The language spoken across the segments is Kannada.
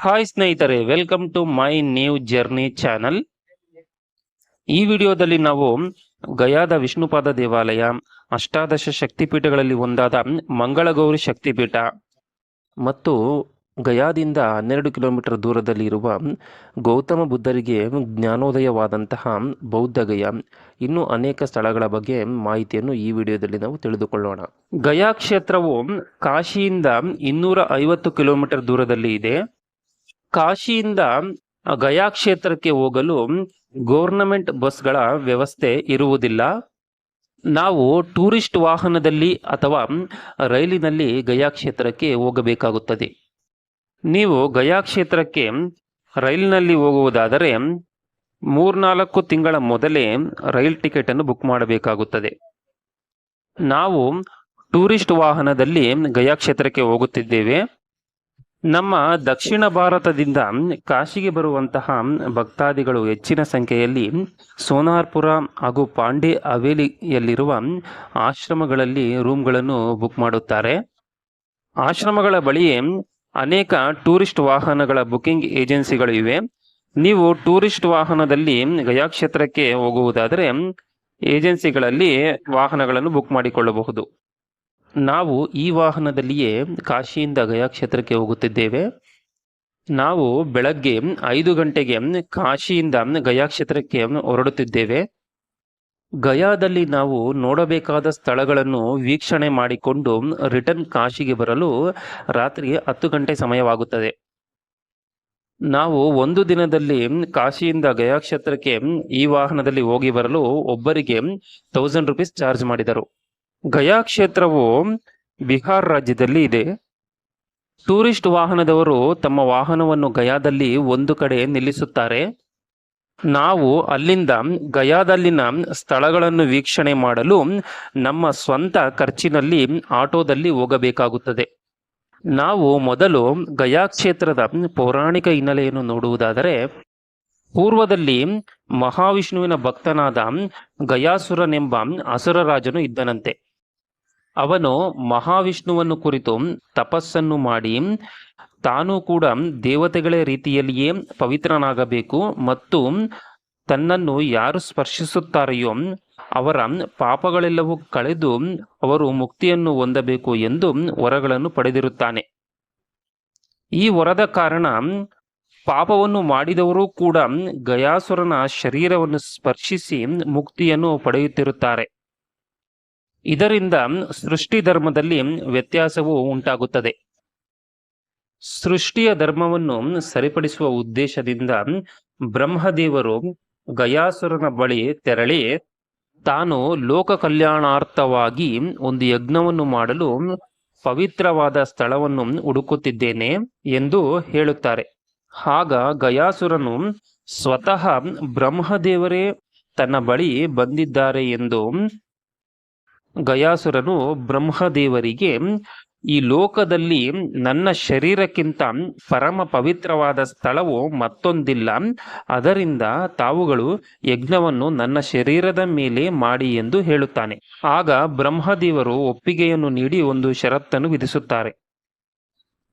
ಹಾಯ್ ಸ್ನೇಹಿತರೆ welcome to my new journey channel ಈ ವಿಡಿಯೋದಲ್ಲಿ ನಾವು ಗಯಾದ ವಿಷ್ಣುಪಾದ ದೇವಾಲಯ, ಅಷ್ಟಾದಶ ಶಕ್ತಿಪೀಠಗಳಲ್ಲಿ ಒಂದಾದ ಮಂಗಳಗೌರಿ ಶಕ್ತಿಪೀಠ ಮತ್ತು ಗಯಾದಿಂದ ಹನ್ನೆರಡು ಕಿಲೋಮೀಟರ್ ದೂರದಲ್ಲಿ ಇರುವ ಗೌತಮ ಬುದ್ಧರಿಗೆ ಜ್ಞಾನೋದಯವಾದಂತಹ ಬೌದ್ಧ ಗಯ. ಇನ್ನೂ ಅನೇಕ ಸ್ಥಳಗಳ ಬಗ್ಗೆ ಮಾಹಿತಿಯನ್ನು ಈ ವಿಡಿಯೋದಲ್ಲಿ ನಾವು ತಿಳಿದುಕೊಳ್ಳೋಣ. ಗಯಾ ಕ್ಷೇತ್ರವು ಕಾಶಿಯಿಂದ ಇನ್ನೂರ ಐವತ್ತು ಕಿಲೋಮೀಟರ್ ದೂರದಲ್ಲಿ ಇದೆ. ಕಾಶಿಯಿಂದ ಗಯಾ ಕ್ಷೇತ್ರಕ್ಕೆ ಹೋಗಲು ಗೌರ್ನಮೆಂಟ್ ಬಸ್ಗಳ ವ್ಯವಸ್ಥೆ ಇರುವುದಿಲ್ಲ. ನಾವು ಟೂರಿಸ್ಟ್ ವಾಹನದಲ್ಲಿ ಅಥವಾ ರೈಲಿನಲ್ಲಿ ಗಯಾ ಕ್ಷೇತ್ರಕ್ಕೆ ಹೋಗಬೇಕಾಗುತ್ತದೆ. ನೀವು ಗಯಾ ಕ್ಷೇತ್ರಕ್ಕೆ ರೈಲಿನಲ್ಲಿ ಹೋಗುವುದಾದರೆ, ಮೂರ್ನಾಲ್ಕು ತಿಂಗಳ ಮೊದಲೇ ರೈಲ್ ಟಿಕೆಟ್ ಅನ್ನು ಬುಕ್ ಮಾಡಬೇಕಾಗುತ್ತದೆ. ನಾವು ಟೂರಿಸ್ಟ್ ವಾಹನದಲ್ಲಿ ಗಯಾ ಕ್ಷೇತ್ರಕ್ಕೆ ಹೋಗುತ್ತಿದ್ದೇವೆ. ನಮ್ಮ ದಕ್ಷಿಣ ಭಾರತದಿಂದ ಕಾಶಿಗೆ ಬರುವಂತಹ ಭಕ್ತಾದಿಗಳು ಹೆಚ್ಚಿನ ಸಂಖ್ಯೆಯಲ್ಲಿ ಸೋನಾರ್ಪುರ ಹಾಗೂ ಪಾಂಡೆ ಹವೇಲಿಯಲ್ಲಿರುವ ಆಶ್ರಮಗಳಲ್ಲಿ ರೂಮ್ಗಳನ್ನು ಬುಕ್ ಮಾಡುತ್ತಾರೆ. ಆಶ್ರಮಗಳ ಬಳಿಯೇ ಅನೇಕ ಟೂರಿಸ್ಟ್ ವಾಹನಗಳ ಬುಕಿಂಗ್ ಏಜೆನ್ಸಿಗಳು ಇವೆ. ನೀವು ಟೂರಿಸ್ಟ್ ವಾಹನದಲ್ಲಿ ಗಯಾ ಕ್ಷೇತ್ರಕ್ಕೆ ಹೋಗುವುದಾದರೆ ಏಜೆನ್ಸಿಗಳಲ್ಲಿ ವಾಹನಗಳನ್ನು ಬುಕ್ ಮಾಡಿಕೊಳ್ಳಬಹುದು. ನಾವು ಈ ವಾಹನದಲ್ಲಿಯೇ ಕಾಶಿಯಿಂದ ಗಯಾ ಕ್ಷೇತ್ರಕ್ಕೆ ಹೋಗುತ್ತಿದ್ದೇವೆ. ನಾವು ಬೆಳಗ್ಗೆ ಐದು ಗಂಟೆಗೆ ಕಾಶಿಯಿಂದ ಗಯಾ ಕ್ಷೇತ್ರಕ್ಕೆ ಹೊರಡುತ್ತಿದ್ದೇವೆ. ಗಯಾದಲ್ಲಿ ನಾವು ನೋಡಬೇಕಾದ ಸ್ಥಳಗಳನ್ನು ವೀಕ್ಷಣೆ ಮಾಡಿಕೊಂಡು ರಿಟರ್ನ್ ಕಾಶಿಗೆ ಬರಲು ರಾತ್ರಿ ಹತ್ತು ಗಂಟೆ ಸಮಯವಾಗುತ್ತದೆ. ನಾವು ಒಂದು ದಿನದಲ್ಲಿ ಕಾಶಿಯಿಂದ ಗಯಾ ಕ್ಷೇತ್ರಕ್ಕೆ ಈ ವಾಹನದಲ್ಲಿ ಹೋಗಿ ಬರಲು ಒಬ್ಬರಿಗೆ ತೌಸಂಡ್ ರುಪೀಸ್ ಚಾರ್ಜ್ ಮಾಡಿದರು. ಗಯಾ ಕ್ಷೇತ್ರವು ಬಿಹಾರ್ ರಾಜ್ಯದಲ್ಲಿ ಇದೆ. ಟೂರಿಸ್ಟ್ ವಾಹನದವರು ತಮ್ಮ ವಾಹನವನ್ನು ಗಯಾದಲ್ಲಿ ಒಂದು ಕಡೆ ನಿಲ್ಲಿಸುತ್ತಾರೆ. ನಾವು ಅಲ್ಲಿಂದ ಗಯಾದಲ್ಲಿನ ಸ್ಥಳಗಳನ್ನು ವೀಕ್ಷಣೆ ಮಾಡಲು ನಮ್ಮ ಸ್ವಂತ ಖರ್ಚಿನಲ್ಲಿ ಆಟೋದಲ್ಲಿ ಹೋಗಬೇಕಾಗುತ್ತದೆ. ನಾವು ಮೊದಲು ಗಯಾ ಕ್ಷೇತ್ರದ ಪೌರಾಣಿಕ ಹಿನ್ನೆಲೆಯನ್ನು ನೋಡುವುದಾದರೆ, ಪೂರ್ವದಲ್ಲಿ ಮಹಾವಿಷ್ಣುವಿನ ಭಕ್ತನಾದ ಗಯಾಸುರನೆಂಬ ಅಸುರ ರಾಜನು ಇದ್ದನಂತೆ. ಅವನು ಮಹಾವಿಷ್ಣುವನ್ನು ಕುರಿತು ತಪಸ್ಸನ್ನು ಮಾಡಿ ತಾನು ಕೂಡ ದೇವತೆಗಳ ರೀತಿಯಲ್ಲಿಯೇ ಪವಿತ್ರನಾಗಬೇಕು ಮತ್ತು ತನ್ನನ್ನು ಯಾರು ಸ್ಪರ್ಶಿಸುತ್ತಾರೆಯೋ ಅವರ ಪಾಪಗಳೆಲ್ಲವೂ ಕಳೆದು ಅವರು ಮುಕ್ತಿಯನ್ನು ಹೊಂದಬೇಕು ಎಂದು ವರಗಳನ್ನು ಪಡೆದಿರುತ್ತಾನೆ. ಈ ವರದ ಕಾರಣ ಪಾಪವನ್ನು ಮಾಡಿದವರು ಕೂಡ ಗಯಾಸುರನ ಶರೀರವನ್ನು ಸ್ಪರ್ಶಿಸಿ ಮುಕ್ತಿಯನ್ನು ಪಡೆಯುತ್ತಿರುತ್ತಾರೆ. ಇದರಿಂದ ಸೃಷ್ಟಿ ಧರ್ಮದಲ್ಲಿ ವ್ಯತ್ಯಾಸವು ಉಂಟಾಗುತ್ತದೆ. ಸೃಷ್ಟಿಯ ಧರ್ಮವನ್ನು ಸರಿಪಡಿಸುವ ಉದ್ದೇಶದಿಂದ ಬ್ರಹ್ಮದೇವರು ಗಯಾಸುರನ ಬಳಿ ತೆರಳಿ ತಾನು ಲೋಕ ಕಲ್ಯಾಣಾರ್ಥವಾಗಿ ಒಂದು ಯಜ್ಞವನ್ನು ಮಾಡಲು ಪವಿತ್ರವಾದ ಸ್ಥಳವನ್ನು ಹುಡುಕುತ್ತಿದ್ದೇನೆ ಎಂದು ಹೇಳುತ್ತಾರೆ. ಆಗ ಗಯಾಸುರನು ಸ್ವತಃ ಬ್ರಹ್ಮದೇವರೇ ತನ್ನ ಬಳಿ ಬಂದಿದ್ದಾರೆ ಎಂದು ಗಯಾಸುರನು ಬ್ರಹ್ಮದೇವರಿಗೆ, ಈ ಲೋಕದಲ್ಲಿ ನನ್ನ ಶರೀರಕ್ಕಿಂತ ಪರಮ ಪವಿತ್ರವಾದ ಸ್ಥಳವು ಮತ್ತೊಂದಿಲ್ಲ. ಅದರಿಂದ ತಾವುಗಳು ಯಜ್ಞವನ್ನು ನನ್ನ ಶರೀರದ ಮೇಲೆ ಮಾಡಿ ಎಂದು ಹೇಳುತ್ತಾನೆ. ಆಗ ಬ್ರಹ್ಮದೇವರು ಒಪ್ಪಿಗೆಯನ್ನು ನೀಡಿ ಒಂದು ಷರತ್ತನ್ನು ವಿಧಿಸುತ್ತಾರೆ.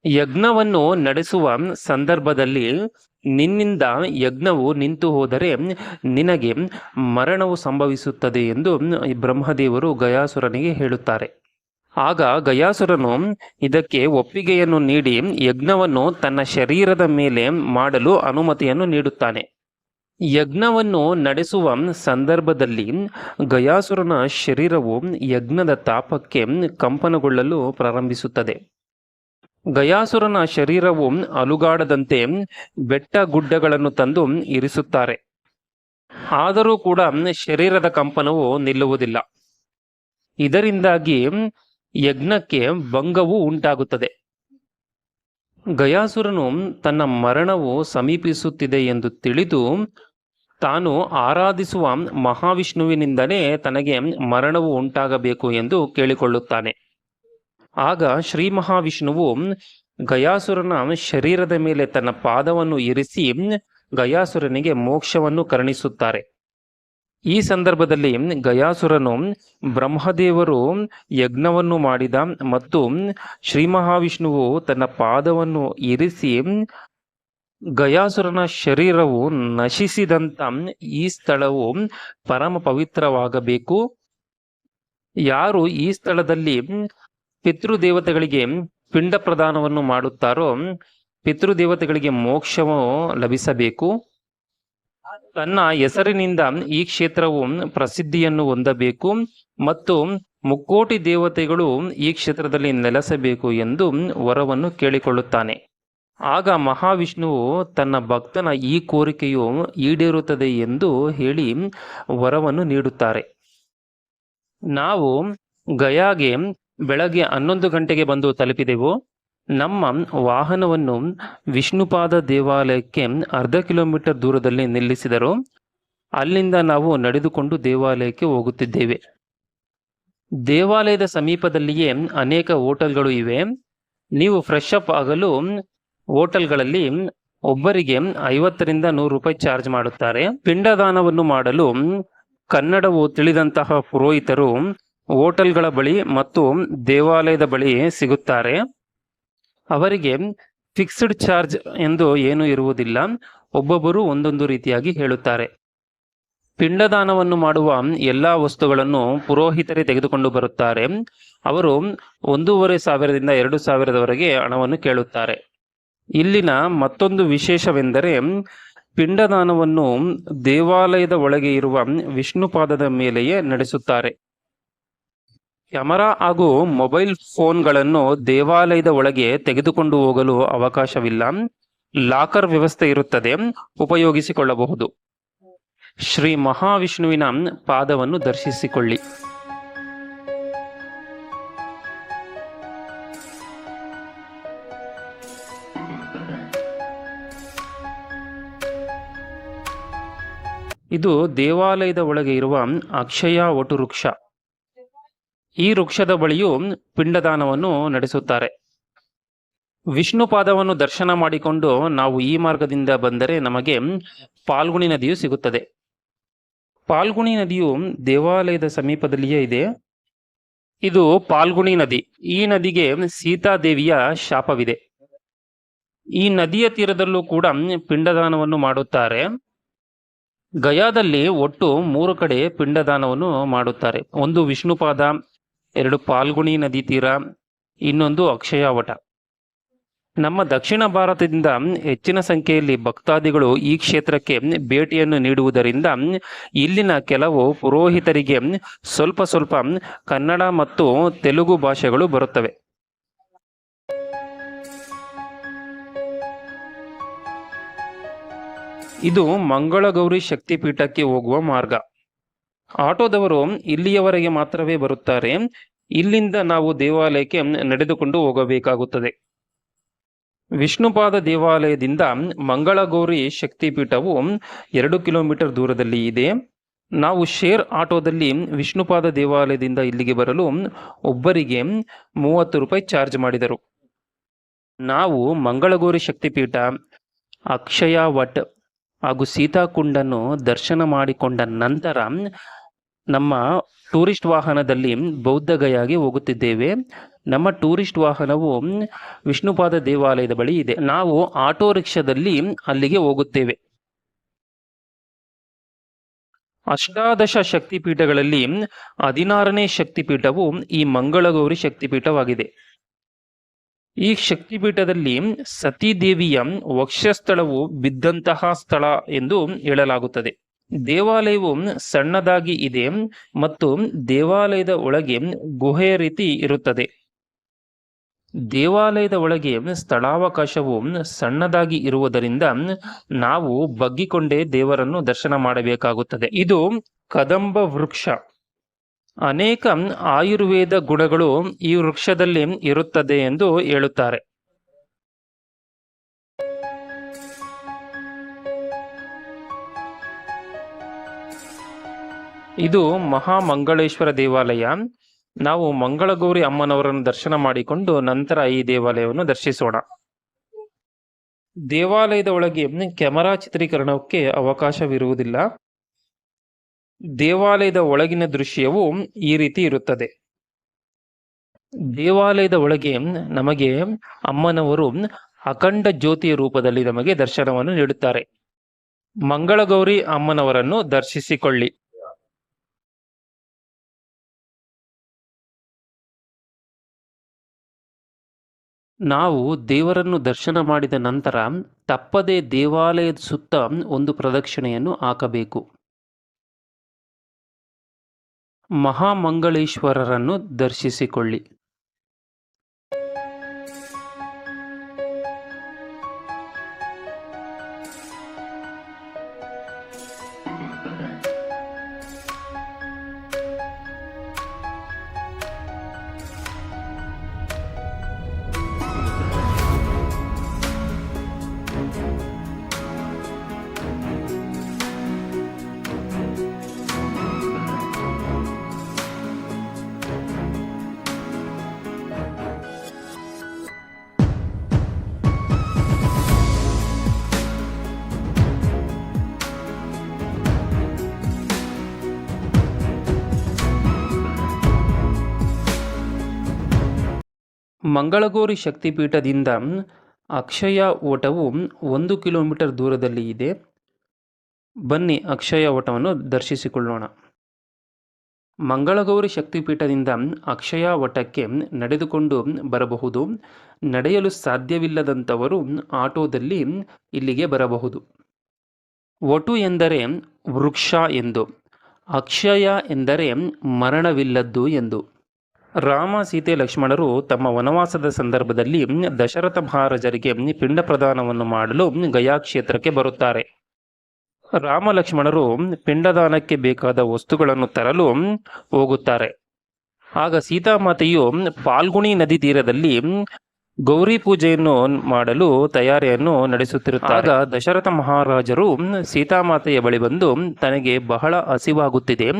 ಯಜ್ಞವನ್ನು ನಡೆಸುವ ಸಂದರ್ಭದಲ್ಲಿ ನಿನ್ನಿಂದ ಯಜ್ಞವು ನಿಂತು ಹೋದರೆ ನಿನಗೆ ಮರಣವು ಸಂಭವಿಸುತ್ತದೆ ಎಂದು ಬ್ರಹ್ಮದೇವರು ಗಯಾಸುರನಿಗೆ ಹೇಳುತ್ತಾರೆ. ಆಗ ಗಯಾಸುರನು ಇದಕ್ಕೆ ಒಪ್ಪಿಗೆಯನ್ನು ನೀಡಿ ಯಜ್ಞವನ್ನು ತನ್ನ ಶರೀರದ ಮೇಲೆ ಮಾಡಲು ಅನುಮತಿಯನ್ನು ನೀಡುತ್ತಾನೆ. ಯಜ್ಞವನ್ನು ನಡೆಸುವ ಸಂದರ್ಭದಲ್ಲಿ ಗಯಾಸುರನ ಶರೀರವು ಯಜ್ಞದ ತಾಪಕ್ಕೆ ಕಂಪನಗೊಳ್ಳಲು ಪ್ರಾರಂಭಿಸುತ್ತದೆ. ಗಯಾಸುರನ ಶರೀರವು ಅಲುಗಾಡದಂತೆ ಬೆಟ್ಟ ಗುಡ್ಡಗಳನ್ನು ತಂದು ಇರಿಸುತ್ತಾರೆ. ಆದರೂ ಕೂಡ ಶರೀರದ ಕಂಪನವು ನಿಲ್ಲುವುದಿಲ್ಲ. ಇದರಿಂದಾಗಿ ಯಜ್ಞಕ್ಕೆ ಭಂಗವು ಉಂಟಾಗುತ್ತದೆ. ಗಯಾಸುರನು ತನ್ನ ಮರಣವು ಸಮೀಪಿಸುತ್ತಿದೆ ಎಂದು ತಿಳಿದು ತಾನು ಆರಾಧಿಸುವ ಮಹಾವಿಷ್ಣುವಿನಿಂದಲೇ ತನಗೆ ಮರಣವು ಉಂಟಾಗಬೇಕು ಎಂದು ಕೇಳಿಕೊಳ್ಳುತ್ತಾನೆ. ಆಗ ಶ್ರೀ ಮಹಾವಿಷ್ಣುವು ಗಯಾಸುರನ ಶರೀರದ ಮೇಲೆ ತನ್ನ ಪಾದವನ್ನು ಇರಿಸಿ ಗಯಾಸುರನಿಗೆ ಮೋಕ್ಷವನ್ನು ಕರುಣಿಸುತ್ತಾರೆ. ಈ ಸಂದರ್ಭದಲ್ಲಿ ಗಯಾಸುರನು ಬ್ರಹ್ಮದೇವರು ಯಜ್ಞವನ್ನು ಮಾಡಿದ ಮತ್ತು ಶ್ರೀ ಮಹಾವಿಷ್ಣುವು ತನ್ನ ಪಾದವನ್ನು ಇರಿಸಿ ಗಯಾಸುರನ ಶರೀರವು ನಶಿಸಿದಂತ ಈ ಸ್ಥಳವು ಪರಮ ಪವಿತ್ರವಾಗಬೇಕು. ಯಾರು ಈ ಸ್ಥಳದಲ್ಲಿ ಪಿತೃದೇವತೆಗಳಿಗೆ ಪಿಂಡ ಪ್ರದಾನವನ್ನು ಮಾಡುತ್ತಾರೋ, ಪಿತೃದೇವತೆಗಳಿಗೆ ಮೋಕ್ಷವು ಲಭಿಸಬೇಕು. ತನ್ನ ಹೆಸರಿನಿಂದ ಈ ಕ್ಷೇತ್ರವು ಪ್ರಸಿದ್ಧಿಯನ್ನು ಹೊಂದಬೇಕು ಮತ್ತು ಮುಕ್ಕೋಟಿ ದೇವತೆಗಳು ಈ ಕ್ಷೇತ್ರದಲ್ಲಿ ನೆಲೆಸಬೇಕು ಎಂದು ವರವನ್ನು ಕೇಳಿಕೊಳ್ಳುತ್ತಾನೆ. ಆಗ ಮಹಾವಿಷ್ಣುವು ತನ್ನ ಭಕ್ತನ ಈ ಕೋರಿಕೆಯು ಈಡೇರುತ್ತದೆ ಎಂದು ಹೇಳಿ ವರವನ್ನು ನೀಡುತ್ತಾರೆ. ನಾವು ಗಯಾಗೆ ಬೆಳಗ್ಗೆ ಹನ್ನೊಂದು ಗಂಟೆಗೆ ಬಂದು ತಲುಪಿದೆವು. ನಮ್ಮ ವಾಹನವನ್ನು ವಿಷ್ಣುಪಾದ ದೇವಾಲಯಕ್ಕೆ ಅರ್ಧ ಕಿಲೋಮೀಟರ್ ದೂರದಲ್ಲಿ ನಿಲ್ಲಿಸಿದರು. ಅಲ್ಲಿಂದ ನಾವು ನಡೆದುಕೊಂಡು ದೇವಾಲಯಕ್ಕೆ ಹೋಗುತ್ತಿದ್ದೇವೆ. ದೇವಾಲಯದ ಸಮೀಪದಲ್ಲಿಯೇ ಅನೇಕ ಹೋಟೆಲ್ಗಳು ಇವೆ. ನೀವು ಫ್ರೆಶ್ ಅಪ್ ಆಗಲು ಹೋಟೆಲ್ಗಳಲ್ಲಿ ಒಬ್ಬರಿಗೆ ಐವತ್ತರಿಂದ ನೂರು ರೂಪಾಯಿ ಚಾರ್ಜ್ ಮಾಡುತ್ತಾರೆ. ಪಿಂಡದಾನವನ್ನು ಮಾಡಲು ಕನ್ನಡವು ತಿಳಿದಂತಹ ಪುರೋಹಿತರು ಹೋಟೆಲ್ಗಳ ಬಳಿ ಮತ್ತು ದೇವಾಲಯದ ಬಳಿ ಸಿಗುತ್ತಾರೆ. ಅವರಿಗೆ ಫಿಕ್ಸ್ಡ್ ಚಾರ್ಜ್ ಎಂದು ಏನೂ ಇರುವುದಿಲ್ಲ. ಒಬ್ಬೊಬ್ಬರು ಒಂದೊಂದು ರೀತಿಯಾಗಿ ಹೇಳುತ್ತಾರೆ. ಪಿಂಡದಾನವನ್ನು ಮಾಡುವ ಎಲ್ಲ ವಸ್ತುಗಳನ್ನು ಪುರೋಹಿತರೇ ತೆಗೆದುಕೊಂಡು ಬರುತ್ತಾರೆ. ಅವರು ಒಂದೂವರೆ ಸಾವಿರದಿಂದ ಎರಡು ಸಾವಿರದವರೆಗೆ ಹಣವನ್ನು ಕೇಳುತ್ತಾರೆ. ಇಲ್ಲಿನ ಮತ್ತೊಂದು ವಿಶೇಷವೆಂದರೆ, ಪಿಂಡದಾನವನ್ನು ದೇವಾಲಯದ ಒಳಗೆ ಇರುವ ವಿಷ್ಣುಪಾದದ ಮೇಲೆಯೇ ನಡೆಸುತ್ತಾರೆ. ಕ್ಯಾಮರಾ ಹಾಗೂ ಮೊಬೈಲ್ ಫೋನ್ಗಳನ್ನು ದೇವಾಲಯದ ಒಳಗೆ ತೆಗೆದುಕೊಂಡು ಹೋಗಲು ಅವಕಾಶವಿಲ್ಲ. ಲಾಕರ್ ವ್ಯವಸ್ಥೆ ಇರುತ್ತದೆ. ಉಪಯೋಗಿಸಿಕೊಳ್ಳಬಹುದು. ಶ್ರೀ ಮಹಾವಿಷ್ಣುವಿನ ಪಾದವನ್ನು ದರ್ಶಿಸಿಕೊಳ್ಳಿ. ಇದು ದೇವಾಲಯದ ಒಳಗೆ ಇರುವ ಅಕ್ಷಯ ವಟು ವೃಕ್ಷ ಈ ವೃಕ್ಷದ ಬಳಿಯೂ ಪಿಂಡದಾನವನ್ನು ನಡೆಸುತ್ತಾರೆ. ವಿಷ್ಣು ಪಾದವನ್ನು ದರ್ಶನ ಮಾಡಿಕೊಂಡು ನಾವು ಈ ಮಾರ್ಗದಿಂದ ಬಂದರೆ ನಮಗೆ ಪಾಲ್ಗುಣಿ ನದಿಯು ಸಿಗುತ್ತದೆ. ಪಾಲ್ಗುಣಿ ನದಿಯು ದೇವಾಲಯದ ಸಮೀಪದಲ್ಲಿಯೇ ಇದೆ. ಇದು ಪಾಲ್ಗುಣಿ ನದಿ. ಈ ನದಿಗೆ ಸೀತಾದೇವಿಯ ಶಾಪವಿದೆ. ಈ ನದಿಯ ತೀರದಲ್ಲೂ ಕೂಡ ಪಿಂಡದಾನವನ್ನು ಮಾಡುತ್ತಾರೆ. ಗಯಾದಲ್ಲಿ ಒಟ್ಟು ಮೂರು ಕಡೆ ಪಿಂಡದಾನವನ್ನು ಮಾಡುತ್ತಾರೆ. ಒಂದು ವಿಷ್ಣುಪಾದ ಎರಡು ಪಾಲ್ಗುಣಿ ನದಿ ತೀರ, ಇನ್ನೊಂದು ಅಕ್ಷಯಾವಟ. ನಮ್ಮ ದಕ್ಷಿಣ ಭಾರತದಿಂದ ಹೆಚ್ಚಿನ ಸಂಖ್ಯೆಯಲ್ಲಿ ಭಕ್ತಾದಿಗಳು ಈ ಕ್ಷೇತ್ರಕ್ಕೆ ಭೇಟಿಯನ್ನು ನೀಡುವುದರಿಂದ ಇಲ್ಲಿನ ಕೆಲವು ಪುರೋಹಿತರಿಗೆ ಸ್ವಲ್ಪ ಸ್ವಲ್ಪ ಕನ್ನಡ ಮತ್ತು ತೆಲುಗು ಭಾಷೆಗಳು ಬರುತ್ತವೆ. ಇದು ಮಂಗಳಗೌರಿ ಶಕ್ತಿಪೀಠಕ್ಕೆ ಹೋಗುವ ಮಾರ್ಗ. ಆಟೋದವರು ಇಲ್ಲಿಯವರೆಗೆ ಮಾತ್ರವೇ ಬರುತ್ತಾರೆ. ಇಲ್ಲಿಂದ ನಾವು ದೇವಾಲಯಕ್ಕೆ ನಡೆದುಕೊಂಡು ಹೋಗಬೇಕಾಗುತ್ತದೆ. ವಿಷ್ಣುಪಾದ ದೇವಾಲಯದಿಂದ ಮಂಗಳಗೌರಿ ಶಕ್ತಿಪೀಠವು ಎರಡು ಕಿಲೋಮೀಟರ್ ದೂರದಲ್ಲಿ ಇದೆ. ನಾವು ಶೇರ್ ಆಟೋದಲ್ಲಿ ವಿಷ್ಣುಪಾದ ದೇವಾಲಯದಿಂದ ಇಲ್ಲಿಗೆ ಬರಲು ಒಬ್ಬರಿಗೆ ಮೂವತ್ತು ರೂಪಾಯಿ ಚಾರ್ಜ್ ಮಾಡಿದರು. ನಾವು ಮಂಗಳಗೌರಿ ಶಕ್ತಿಪೀಠ, ಅಕ್ಷಯ ವಟ್ ಹಾಗೂ ಸೀತಾಕುಂಡನ್ನು ದರ್ಶನ ಮಾಡಿಕೊಂಡ ನಂತರ ನಮ್ಮ ಟೂರಿಸ್ಟ್ ವಾಹನದಲ್ಲಿ ಬೌದ್ಧಗಯಾಗೆ ಹೋಗುತ್ತಿದ್ದೇವೆ. ನಮ್ಮ ಟೂರಿಸ್ಟ್ ವಾಹನವು ವಿಷ್ಣುಪಾದ ದೇವಾಲಯದ ಬಳಿ ಇದೆ. ನಾವು ಆಟೋ ರಿಕ್ಷಾದಲ್ಲಿ ಅಲ್ಲಿಗೆ ಹೋಗುತ್ತೇವೆ. ಅಷ್ಟಾದಶ ಶಕ್ತಿಪೀಠಗಳಲ್ಲಿ ಹದಿನಾರನೇ ಶಕ್ತಿಪೀಠವು ಈ ಮಂಗಳಗೌರಿ ಶಕ್ತಿಪೀಠವಾಗಿದೆ. ಈ ಶಕ್ತಿಪೀಠದಲ್ಲಿ ಸತೀದೇವಿಯ ವಕ್ಷಸ್ಥಳವು ಬಿದ್ದಂತಹ ಸ್ಥಳ ಎಂದು ಹೇಳಲಾಗುತ್ತದೆ. ದೇವಾಲಯವು ಸಣ್ಣದಾಗಿ ಇದೆ ಮತ್ತು ದೇವಾಲಯದ ಒಳಗೆ ಗುಹೆಯ ರೀತಿ ಇರುತ್ತದೆ. ದೇವಾಲಯದ ಒಳಗೆ ಸ್ಥಳಾವಕಾಶವು ಸಣ್ಣದಾಗಿ ಇರುವುದರಿಂದ ನಾವು ಬಗ್ಗಿಕೊಂಡೇ ದೇವರನ್ನು ದರ್ಶನ ಮಾಡಬೇಕಾಗುತ್ತದೆ. ಇದು ಕದಂಬ ವೃಕ್ಷ. ಅನೇಕ ಆಯುರ್ವೇದ ಗುಣಗಳು ಈ ವೃಕ್ಷದಲ್ಲಿ ಇರುತ್ತದೆ ಎಂದು ಹೇಳುತ್ತಾರೆ. ಇದು ಮಹಾಮಂಗಳೇಶ್ವರ ದೇವಾಲಯ. ನಾವು ಮಂಗಳಗೌರಿ ಅಮ್ಮನವರನ್ನು ದರ್ಶನ ಮಾಡಿಕೊಂಡು ನಂತರ ಈ ದೇವಾಲಯವನ್ನು ದರ್ಶಿಸೋಣ. ದೇವಾಲಯದ ಒಳಗೆ ಕ್ಯಾಮರಾ ಚಿತ್ರೀಕರಣಕ್ಕೆ ಅವಕಾಶವಿರುವುದಿಲ್ಲ. ದೇವಾಲಯದ ಒಳಗಿನ ದೃಶ್ಯವು ಈ ರೀತಿ ಇರುತ್ತದೆ. ದೇವಾಲಯದ ಒಳಗೆ ನಮಗೆ ಅಮ್ಮನವರು ಅಖಂಡ ಜ್ಯೋತಿಯ ರೂಪದಲ್ಲಿ ನಮಗೆ ದರ್ಶನವನ್ನು ನೀಡುತ್ತಾರೆ. ಮಂಗಳಗೌರಿ ಅಮ್ಮನವರನ್ನು ದರ್ಶಿಸಿಕೊಳ್ಳಿ. ನಾವು ದೇವರನ್ನು ದರ್ಶನ ಮಾಡಿದ ನಂತರ ತಪ್ಪದೇ ದೇವಾಲಯದ ಸುತ್ತ ಒಂದು ಪ್ರದಕ್ಷಿಣೆಯನ್ನು ಹಾಕಬೇಕು. ಮಹಾಮಂಗಳೇಶ್ವರರನ್ನು ದರ್ಶಿಸಿಕೊಳ್ಳಿ. ಮಂಗಳಗೌರಿ ಶಕ್ತಿಪೀಠದಿಂದ ಅಕ್ಷಯ ಓಟವು ಒಂದು ಕಿಲೋಮೀಟರ್ ದೂರದಲ್ಲಿ ಇದೆ. ಬನ್ನಿ ಅಕ್ಷಯ ಓಟವನ್ನು ದರ್ಶಿಸಿಕೊಳ್ಳೋಣ. ಮಂಗಳಗೌರಿ ಶಕ್ತಿಪೀಠದಿಂದ ಅಕ್ಷಯ ವಟಕ್ಕೆ ನಡೆದುಕೊಂಡು ಬರಬಹುದು. ನಡೆಯಲು ಸಾಧ್ಯವಿಲ್ಲದಂಥವರು ಆಟೋದಲ್ಲಿ ಇಲ್ಲಿಗೆ ಬರಬಹುದು. ಒಟು ಎಂದರೆ ವೃಕ್ಷ ಎಂದು, ಅಕ್ಷಯ ಎಂದರೆ ಮರಣವಿಲ್ಲದ್ದು ಎಂದು. ರಾಮ ಸೀತೆ ಲಕ್ಷ್ಮಣರು ತಮ್ಮ ವನವಾಸದ ಸಂದರ್ಭದಲ್ಲಿ ದಶರಥ ಮಹಾರಾಜರಿಗೆ ಪಿಂಡ ಪ್ರದಾನವನ್ನು ಮಾಡಲು ಗಯಾ ಕ್ಷೇತ್ರಕ್ಕೆ ಬರುತ್ತಾರೆ. ರಾಮ ಲಕ್ಷ್ಮಣರು ಪಿಂಡದಾನಕ್ಕೆ ಬೇಕಾದ ವಸ್ತುಗಳನ್ನು ತರಲು ಹೋಗುತ್ತಾರೆ. ಆಗ ಸೀತಾಮಾತೆಯು ಪಾಲ್ಗುಣಿ ನದಿ ತೀರದಲ್ಲಿ ಗೌರಿ ಪೂಜೆಯನ್ನು ಮಾಡಲು ತಯಾರಿಯನ್ನು ನಡೆಸುತ್ತಿರುತ್ತಾಗ ದಶರಥ ಮಹಾರಾಜರು ಸೀತಾಮಾತೆಯ ಬಳಿ ಬಂದು ತನಗೆ ಬಹಳ ಹಸಿವಾಗುತ್ತಿದೆ.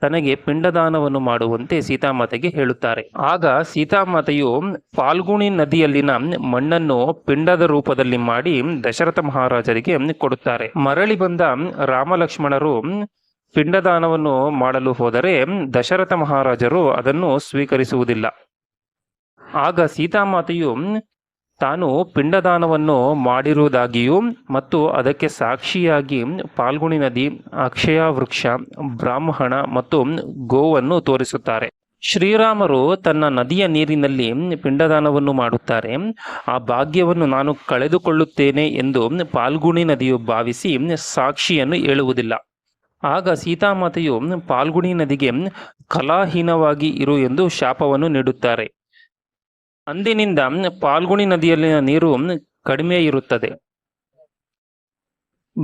ತನಗೆ ಪಿಂಡದಾನವನ್ನು ಮಾಡುವಂತೆ ಸೀತಾಮಾತೆಗೆ ಹೇಳುತ್ತಾರೆ. ಆಗ ಸೀತಾಮಾತೆಯು ಫಾಲ್ಗುಣಿ ನದಿಯಲ್ಲಿನ ಮಣ್ಣನ್ನು ಪಿಂಡದ ರೂಪದಲ್ಲಿ ಮಾಡಿ ದಶರಥ ಮಹಾರಾಜರಿಗೆ ಕೊಡುತ್ತಾರೆ. ಮರಳಿ ಬಂದ ರಾಮ ಲಕ್ಷ್ಮಣರು ಪಿಂಡದಾನವನ್ನು ಮಾಡಲು ಹೋದರೆ ದಶರಥ ಮಹಾರಾಜರು ಅದನ್ನು ಸ್ವೀಕರಿಸುವುದಿಲ್ಲ. ಆಗ ಸೀತಾಮಾತೆಯು ತಾನು ಪಿಂಡದಾನವನ್ನು ಮಾಡಿರುವುದಾಗಿಯೂ ಮತ್ತು ಅದಕ್ಕೆ ಸಾಕ್ಷಿಯಾಗಿ ಪಾಲ್ಗುಣಿ ನದಿ, ಅಕ್ಷಯ ವೃಕ್ಷ, ಬ್ರಾಹ್ಮಣ ಮತ್ತು ಗೋವನ್ನು ತೋರಿಸುತ್ತಾರೆ. ಶ್ರೀರಾಮರು ತನ್ನ ನದಿಯ ನೀರಿನಲ್ಲಿ ಪಿಂಡದಾನವನ್ನು ಮಾಡುತ್ತಾರೆ. ಆ ಭಾಗ್ಯವನ್ನು ನಾನು ಕಳೆದುಕೊಳ್ಳುತ್ತೇನೆ ಎಂದು ಪಾಲ್ಗುಣಿ ನದಿಯು ಭಾವಿಸಿ ಸಾಕ್ಷಿಯನ್ನು ಹೇಳುವುದಿಲ್ಲ. ಆಗ ಸೀತಾಮಾತೆಯು ಪಾಲ್ಗುಣಿ ನದಿಗೆ ಕಲಾಹೀನವಾಗಿ ಇರು ಎಂದು ಶಾಪವನ್ನು ನೀಡುತ್ತಾರೆ. ಅಂದಿನಿಂದ ಪಾಲ್ಗುಣಿ ನದಿಯಲ್ಲಿನ ನೀರು ಕಡಿಮೆ ಇರುತ್ತದೆ.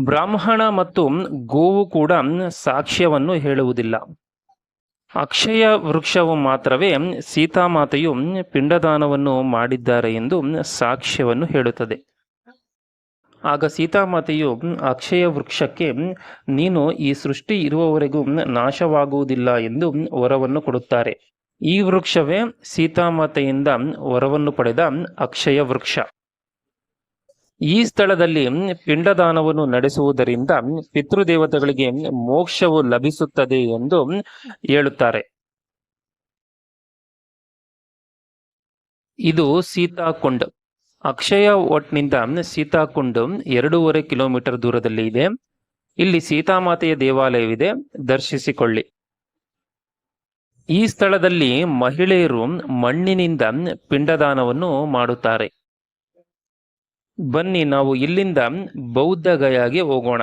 ಬ್ರಾಹ್ಮಣ ಮತ್ತು ಗೋವು ಕೂಡ ಸಾಕ್ಷ್ಯವನ್ನು ಹೇಳುವುದಿಲ್ಲ. ಅಕ್ಷಯ ವೃಕ್ಷವು ಮಾತ್ರವೇ ಸೀತಾಮಾತೆಯು ಪಿಂಡದಾನವನ್ನು ಮಾಡಿದ್ದಾರೆ ಎಂದು ಸಾಕ್ಷ್ಯವನ್ನು ಹೇಳುತ್ತದೆ. ಆಗ ಸೀತಾಮಾತೆಯು ಅಕ್ಷಯ ವೃಕ್ಷಕ್ಕೆ, ನೀನು ಈ ಸೃಷ್ಟಿ ಇರುವವರೆಗೂ ನಾಶವಾಗುವುದಿಲ್ಲ ಎಂದು ವರವನ್ನು ಕೊಡುತ್ತಾರೆ. ಈ ವೃಕ್ಷವೇ ಸೀತಾಮಾತೆಯಿಂದ ವರವನ್ನು ಪಡೆದ ಅಕ್ಷಯ ವೃಕ್ಷ. ಈ ಸ್ಥಳದಲ್ಲಿ ಪಿಂಡದಾನವನ್ನು ನಡೆಸುವುದರಿಂದ ಪಿತೃದೇವತೆಗಳಿಗೆ ಮೋಕ್ಷವು ಲಭಿಸುತ್ತದೆ ಎಂದು ಹೇಳುತ್ತಾರೆ. ಇದು ಸೀತಾಕುಂಡ್. ಅಕ್ಷಯ ಒಟ್ನಿಂದ ಸೀತಾಕುಂಡ್ ಎರಡೂವರೆ ಕಿಲೋಮೀಟರ್ ದೂರದಲ್ಲಿ ಇದೆ. ಇಲ್ಲಿ ಸೀತಾಮಾತೆಯ ದೇವಾಲಯವಿದೆ. ದರ್ಶಿಸಿಕೊಳ್ಳಿ. ಈ ಸ್ಥಳದಲ್ಲಿ ಮಹಿಳೆಯರು ಮಣ್ಣಿನಿಂದ ಪಿಂಡದಾನವನ್ನು ಮಾಡುತ್ತಾರೆ. ಬನ್ನಿ, ನಾವು ಇಲ್ಲಿಂದ ಬೌದ್ಧ ಗಯಾಗೆ ಹೋಗೋಣ.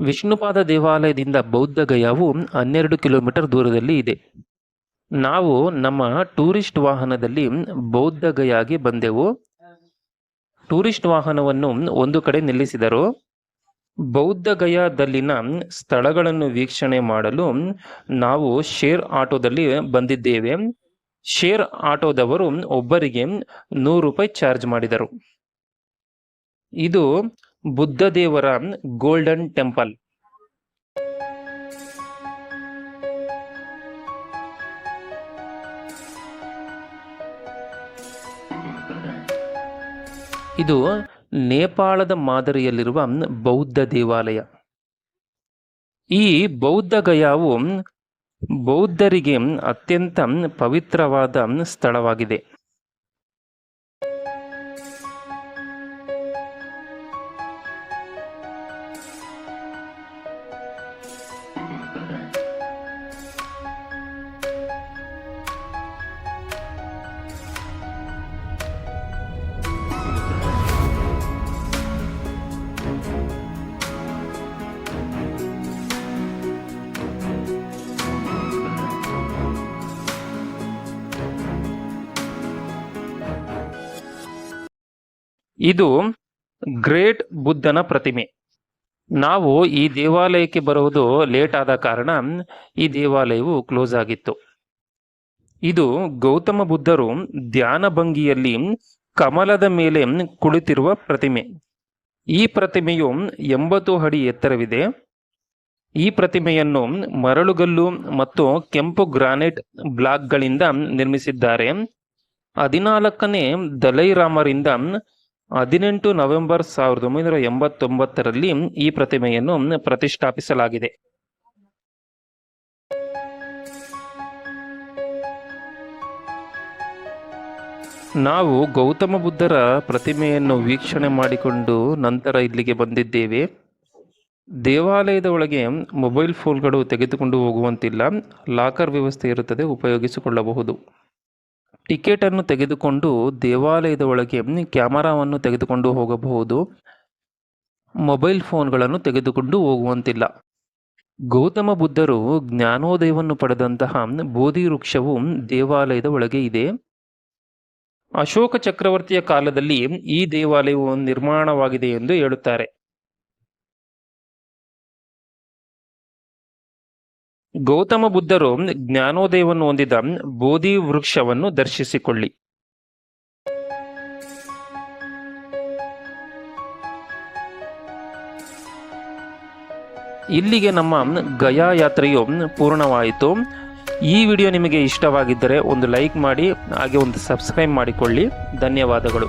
ವಿಷ್ಣುಪಾದ ದೇವಾಲಯದಿಂದ ಬೌದ್ಧ ಗಯಾವು ಹನ್ನೆರಡು ಕಿಲೋಮೀಟರ್ ದೂರದಲ್ಲಿ ಇದೆ. ನಾವು ನಮ್ಮ ಟೂರಿಸ್ಟ್ ವಾಹನದಲ್ಲಿ ಬೌದ್ಧ ಗಯಾಗೆ ಬಂದೆವು. ಟೂರಿಸ್ಟ್ ವಾಹನವನ್ನು ಒಂದು ಕಡೆ ನಿಲ್ಲಿಸಿದರು. ಬೌದ್ಧ ಗಯಾದಲ್ಲಿನ ಸ್ಥಳಗಳನ್ನು ವೀಕ್ಷಣೆ ಮಾಡಲು ನಾವು ಶೇರ್ ಆಟೋದಲ್ಲಿ ಬಂದಿದ್ದೇವೆ. ಶೇರ್ ಆಟೋದವರು ಒಬ್ಬರಿಗೆ ನೂರು ರೂಪಾಯಿ ಚಾರ್ಜ್ ಮಾಡಿದರು. ಇದು ಬುದ್ಧ ದೇವರ ಗೋಲ್ಡನ್ ಟೆಂಪಲ್. ಇದು ನೇಪಾಳದ ಮಾದರಿಯಲ್ಲಿರುವ ಬೌದ್ಧ ದೇವಾಲಯ. ಈ ಬೌದ್ಧ ಗಯಾವು ಬೌದ್ಧರಿಗೆ ಅತ್ಯಂತ ಪವಿತ್ರವಾದ ಸ್ಥಳವಾಗಿದೆ. ಇದು ಗ್ರೇಟ್ ಬುದ್ಧನ ಪ್ರತಿಮೆ. ನಾವು ಈ ದೇವಾಲಯಕ್ಕೆ ಬರುವುದು ಲೇಟ್ ಆದ ಕಾರಣ ಈ ದೇವಾಲಯವು ಕ್ಲೋಸ್ ಆಗಿತ್ತು. ಇದು ಗೌತಮ ಬುದ್ಧರು ಧ್ಯಾನ ಭಂಗಿಯಲ್ಲಿ ಕಮಲದ ಮೇಲೆ ಕುಳಿತಿರುವ ಪ್ರತಿಮೆ. ಈ ಪ್ರತಿಮೆಯು ಎಂಬತ್ತು ಅಡಿ ಎತ್ತರವಿದೆ. ಈ ಪ್ರತಿಮೆಯನ್ನು ಮರಳುಗಲ್ಲು ಮತ್ತು ಕೆಂಪು ಗ್ರಾನೈಟ್ ಬ್ಲಾಕ್ಗಳಿಂದ ನಿರ್ಮಿಸಿದ್ದಾರೆ. ಹದಿನಾಲ್ಕನೇ ದಲೈರಾಮರಿಂದ ಹದಿನೆಂಟು ನವೆಂಬರ್ ಸಾವಿರದ ಒಂಬೈನೂರ ಎಂಬತ್ತೊಂಬತ್ತರಲ್ಲಿ ಈ ಪ್ರತಿಮೆಯನ್ನು ಪ್ರತಿಷ್ಠಾಪಿಸಲಾಗಿದೆ. ನಾವು ಗೌತಮ ಬುದ್ಧರ ಪ್ರತಿಮೆಯನ್ನು ವೀಕ್ಷಣೆ ಮಾಡಿಕೊಂಡು ನಂತರ ಇಲ್ಲಿಗೆ ಬಂದಿದ್ದೇವೆ. ದೇವಾಲಯದ ಒಳಗೆ ಮೊಬೈಲ್ ಫೋನ್ಗಳು ತೆಗೆದುಕೊಂಡು ಹೋಗುವಂತಿಲ್ಲ. ಲಾಕರ್ ವ್ಯವಸ್ಥೆ ಇರುತ್ತದೆ, ಉಪಯೋಗಿಸಿಕೊಳ್ಳಬಹುದು. ಟಿಕೆಟ್ ಅನ್ನು ತೆಗೆದುಕೊಂಡು ದೇವಾಲಯದ ಒಳಗೆ ಕ್ಯಾಮರಾವನ್ನು ತೆಗೆದುಕೊಂಡು ಹೋಗಬಹುದು. ಮೊಬೈಲ್ ಫೋನ್ಗಳನ್ನು ತೆಗೆದುಕೊಂಡು ಹೋಗುವಂತಿಲ್ಲ. ಗೌತಮ ಬುದ್ಧರು ಜ್ಞಾನೋದಯವನ್ನು ಪಡೆದಂತಹ ಬೋಧಿ ವೃಕ್ಷವು ದೇವಾಲಯದ ಒಳಗೆ ಇದೆ. ಅಶೋಕ ಚಕ್ರವರ್ತಿಯ ಕಾಲದಲ್ಲಿ ಈ ದೇವಾಲಯವು ನಿರ್ಮಾಣವಾಗಿದೆ ಎಂದು ಹೇಳುತ್ತಾರೆ. ಗೌತಮ ಬುದ್ಧರು ಜ್ಞಾನೋದಯವನ್ನು ಹೊಂದಿದ ಬೋಧಿ ವೃಕ್ಷವನ್ನು ದರ್ಶಿಸಿಕೊಳ್ಳಿ. ಇಲ್ಲಿಗೆ ನಮ್ಮ ಗಯಾ ಯಾತ್ರೆಯು ಪೂರ್ಣವಾಯಿತು. ಈ ವಿಡಿಯೋ ನಿಮಗೆ ಇಷ್ಟವಾಗಿದ್ದರೆ ಒಂದು ಲೈಕ್ ಮಾಡಿ, ಹಾಗೆ ಒಂದು ಸಬ್ಸ್ಕ್ರೈಬ್ ಮಾಡಿಕೊಳ್ಳಿ. ಧನ್ಯವಾದಗಳು.